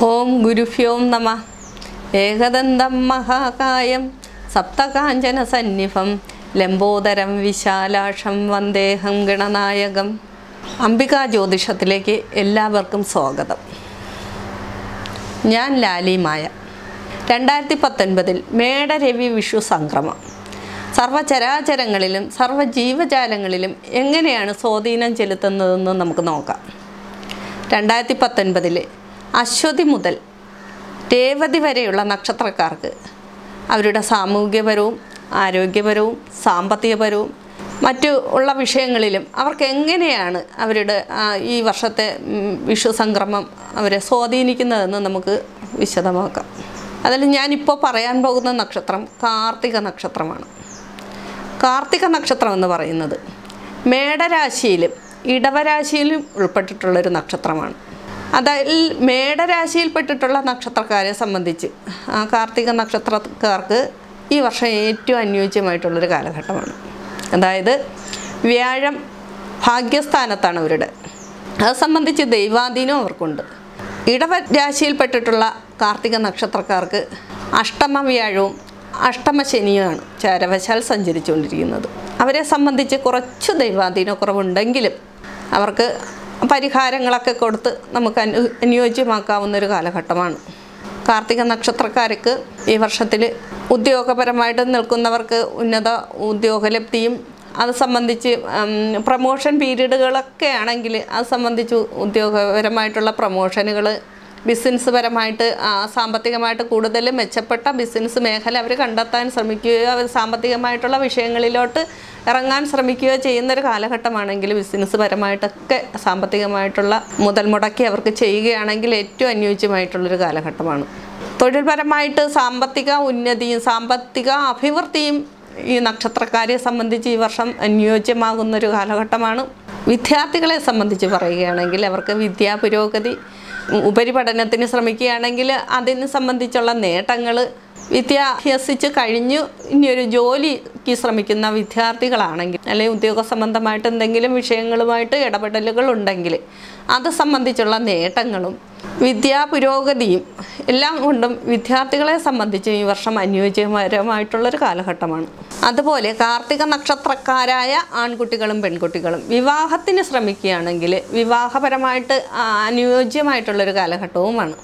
ഓം ഗുരുഭ്യോം നമ. ഏകദന്തം മഹാകായം സപ്തകാഞ്ചന സന്നിഭം. ലംബോദരം വിശാലാക്ഷം വന്ദേഹം ഗണനായകം അംബികാ ജ്യോതിഷത്തിലേക്ക് എല്ലാവർക്കും സ്വാഗതം. ഞാൻ ലാലിമായ രണ്ടായിരത്തി പത്തൊൻപതിൽ മേടരവി വിഷു സംക്രമം. സർവചരാചരങ്ങളിലും സർവജീവജാലങ്ങളിലും എങ്ങനെയാണ് സ്വാധീനം ചെലുത്തുന്നതെന്ന് നമുക്ക് നോക്കാം. രണ്ടായിരത്തി പത്തൊൻപതിൽ അശ്വതി മുതൽ രേവതി വരെയുള്ള നക്ഷത്രക്കാർക്ക് അവരുടെ സാമൂഹ്യപരവും ആരോഗ്യപരവും സാമ്പത്തികപരവും മറ്റു ഉള്ള വിഷയങ്ങളിലും അവർക്ക് എങ്ങനെയാണ് അവരുടെ ഈ വർഷത്തെ വിഷു സംക്രമം അവരെ സ്വാധീനിക്കുന്നതെന്ന് നമുക്ക് വിശദമാക്കാം. അതിൽ ഞാനിപ്പോൾ പറയാൻ പോകുന്ന നക്ഷത്രം കാർത്തിക നക്ഷത്രമാണ്. കാർത്തിക നക്ഷത്രം എന്ന് പറയുന്നത് മേടരാശിയിലും ഇടവരാശിയിലും ഉൾപ്പെട്ടിട്ടുള്ളൊരു നക്ഷത്രമാണ്. അതിൽ മേടരാശിയിൽപ്പെട്ടിട്ടുള്ള നക്ഷത്രക്കാരെ സംബന്ധിച്ച് കാർത്തിക നക്ഷത്രക്കാർക്ക് ഈ വർഷം ഏറ്റവും അനുയോജ്യമായിട്ടുള്ളൊരു കാലഘട്ടമാണ്. അതായത് വ്യാഴം ഭാഗ്യസ്ഥാനത്താണ് അവരുടെ അത് സംബന്ധിച്ച് ദൈവാധീനം അവർക്കുണ്ട്. ഇടവ രാശിയിൽപ്പെട്ടിട്ടുള്ള കാർത്തിക നക്ഷത്രക്കാർക്ക് അഷ്ടമ വ്യാഴവും അഷ്ടമ ശനിയുമാണ് ചാരവശാൽ സഞ്ചരിച്ചുകൊണ്ടിരിക്കുന്നത്. അവരെ സംബന്ധിച്ച് കുറച്ച് ദൈവാധീനക്കുറവുണ്ടെങ്കിലും അവർക്ക് പരിഹാരങ്ങളൊക്കെ കൊടുത്ത് നമുക്ക് അനു അനുയോജ്യമാക്കാവുന്ന ഒരു കാലഘട്ടമാണ്. കാർത്തിക നക്ഷത്രക്കാർക്ക് ഈ വർഷത്തിൽ ഉദ്യോഗപരമായിട്ട് നിൽക്കുന്നവർക്ക് ഉന്നത ഉദ്യോഗലബ്ധിയും അത് സംബന്ധിച്ച് പ്രമോഷൻ പീരീഡുകളൊക്കെ ആണെങ്കിൽ അത് സംബന്ധിച്ച് ഉദ്യോഗപരമായിട്ടുള്ള പ്രമോഷനുകൾ ബിസിനസ് പരമായിട്ട് സാമ്പത്തികമായിട്ട് കൂടുതൽ മെച്ചപ്പെട്ട ബിസിനസ് മേഖല അവർ കണ്ടെത്താൻ ശ്രമിക്കുകയോ അവർ സാമ്പത്തികമായിട്ടുള്ള വിഷയങ്ങളിലോട്ട് ഇറങ്ങാൻ ശ്രമിക്കുകയോ ചെയ്യുന്നൊരു കാലഘട്ടമാണെങ്കിൽ ബിസിനസ് പരമായിട്ടൊക്കെ സാമ്പത്തികമായിട്ടുള്ള മുതൽ മുടക്കി അവർക്ക് ചെയ്യുകയാണെങ്കിൽ ഏറ്റവും അനുയോജ്യമായിട്ടുള്ളൊരു കാലഘട്ടമാണ്. തൊഴിൽപരമായിട്ട് സാമ്പത്തിക ഉന്നതിയും സാമ്പത്തിക അഭിവൃദ്ധിയും ഈ നക്ഷത്രക്കാരെ സംബന്ധിച്ച് ഈ വർഷം അനുയോജ്യമാകുന്നൊരു കാലഘട്ടമാണ്. വിദ്യാർത്ഥികളെ സംബന്ധിച്ച് പറയുകയാണെങ്കിൽ അവർക്ക് വിദ്യാപുരോഗതി ഉപരിപഠനത്തിന് ശ്രമിക്കുകയാണെങ്കിൽ അതിന് സംബന്ധിച്ചുള്ള നേട്ടങ്ങൾ വിദ്യാഭ്യസിച്ച് കഴിഞ്ഞു. ഇനിയൊരു ജോലിക്ക് ശ്രമിക്കുന്ന വിദ്യാർത്ഥികളാണെങ്കിൽ അല്ലെങ്കിൽ ഉദ്യോഗ സംബന്ധമായിട്ട് എന്തെങ്കിലും വിഷയങ്ങളുമായിട്ട് ഇടപെടലുകൾ ഉണ്ടെങ്കിൽ അത് സംബന്ധിച്ചുള്ള നേട്ടങ്ങളും വിദ്യാ പുരോഗതിയും എല്ലാം കൊണ്ടും വിദ്യാർത്ഥികളെ സംബന്ധിച്ച് ഈ വർഷം അനുയോജ്യപരമായിട്ടുള്ളൊരു കാലഘട്ടമാണ്. അതുപോലെ കാർത്തിക നക്ഷത്രക്കാരായ ആൺകുട്ടികളും പെൺകുട്ടികളും വിവാഹത്തിന് ശ്രമിക്കുകയാണെങ്കിൽ വിവാഹപരമായിട്ട് അനുയോജ്യമായിട്ടുള്ളൊരു കാലഘട്ടവുമാണ്.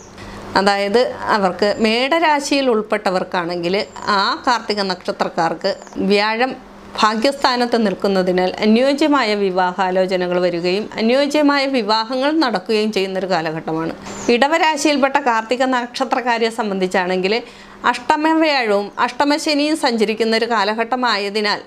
അതായത് അവർക്ക് മേടരാശിയിൽ ഉൾപ്പെട്ടവർക്കാണെങ്കിൽ ആ കാർത്തിക നക്ഷത്രക്കാർക്ക് വ്യാഴം ഭാഗ്യസ്ഥാനത്ത് നിൽക്കുന്നതിനാൽ അനുയോജ്യമായ വിവാഹാലോചനകൾ വരികയും അനുയോജ്യമായ വിവാഹങ്ങൾ നടക്കുകയും ചെയ്യുന്നൊരു കാലഘട്ടമാണ്. ഇടവരാശിയിൽപ്പെട്ട കാർത്തിക നക്ഷത്രക്കാരെ സംബന്ധിച്ചാണെങ്കിൽ അഷ്ടമവ്യാഴവും അഷ്ടമശനിയും സഞ്ചരിക്കുന്ന ഒരു കാലഘട്ടമായതിനാൽ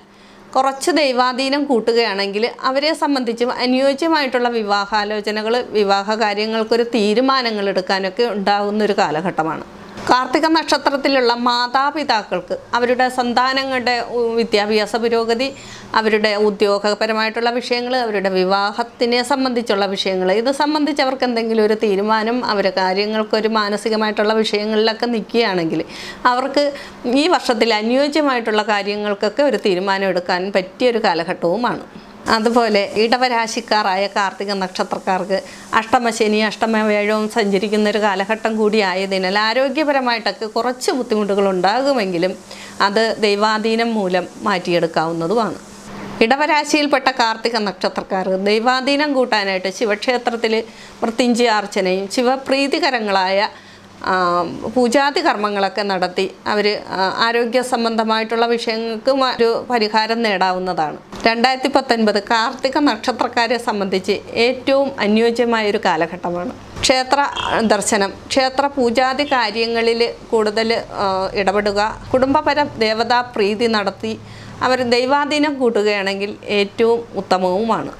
കുറച്ച് ദൈവാധീനം കൂട്ടുകയാണെങ്കിൽ അവരെ സംബന്ധിച്ചും അനുയോജ്യമായിട്ടുള്ള വിവാഹാലോചനകൾ വിവാഹ കാര്യങ്ങൾക്കൊരു തീരുമാനങ്ങൾ എടുക്കാനൊക്കെ ഉണ്ടാകുന്ന ഒരു കാലഘട്ടമാണ്. കാർത്തിക നക്ഷത്രത്തിലുള്ള മാതാപിതാക്കൾക്ക് അവരുടെ സന്താനങ്ങളുടെ വിദ്യാഭ്യാസ പുരോഗതി അവരുടെ ഉദ്യോഗപരമായിട്ടുള്ള വിഷയങ്ങൾ അവരുടെ വിവാഹത്തിനെ സംബന്ധിച്ചുള്ള വിഷയങ്ങൾ ഇത് സംബന്ധിച്ച് അവർക്ക് എന്തെങ്കിലും ഒരു തീരുമാനം അവരെ കാര്യങ്ങൾക്കൊരു മാനസികമായിട്ടുള്ള വിഷയങ്ങളിലൊക്കെ നിൽക്കുകയാണെങ്കിൽ അവർക്ക് ഈ വർഷത്തിൽ അനുയോജ്യമായിട്ടുള്ള കാര്യങ്ങൾക്കൊക്കെ ഒരു തീരുമാനം എടുക്കാൻ പറ്റിയൊരു കാലഘട്ടവുമാണ്. അതുപോലെ ഇടവരാശിക്കാരായ കാർത്തിക നക്ഷത്രക്കാർക്ക് അഷ്ടമശനി അഷ്ടമവേഴവും സഞ്ചരിക്കുന്ന ഒരു കാലഘട്ടം കൂടി ആയതിനാൽ ആരോഗ്യപരമായിട്ടൊക്കെ കുറച്ച് ബുദ്ധിമുട്ടുകൾ ഉണ്ടാകുമെങ്കിലും അത് ദൈവാധീനം മൂലം മാറ്റിയെടുക്കാവുന്നതുമാണ്. ഇടവരാശിയിൽപ്പെട്ട കാർത്തിക നക്ഷത്രക്കാർ ദൈവാധീനം കൂട്ടാനായിട്ട് ശിവക്ഷേത്രത്തിൽ മൃത്യുഞ്ജയാർച്ചനയും ശിവപ്രീതികരങ്ങളായ പൂജാതി കർമ്മങ്ങളൊക്കെ നടത്തി അവർ ആരോഗ്യ സംബന്ധമായിട്ടുള്ള വിഷയങ്ങൾക്ക് ഒരു പരിഹാരം നേടാവുന്നതാണ്. രണ്ടായിരത്തി പത്തൊൻപത് കാർത്തിക നക്ഷത്രക്കാരെ സംബന്ധിച്ച് ഏറ്റവും അനുയോജ്യമായ ഒരു കാലഘട്ടമാണ്. ക്ഷേത്ര ദർശനം. ക്ഷേത്ര പൂജാതി കാര്യങ്ങളിൽ കൂടുതൽ ഇടപെടുക. കുടുംബപരം ദേവതാ പ്രീതി നടത്തി അവർ ദൈവാധീനം കൂട്ടുകയാണെങ്കിൽ ഏറ്റവും ഉത്തമവുമാണ്.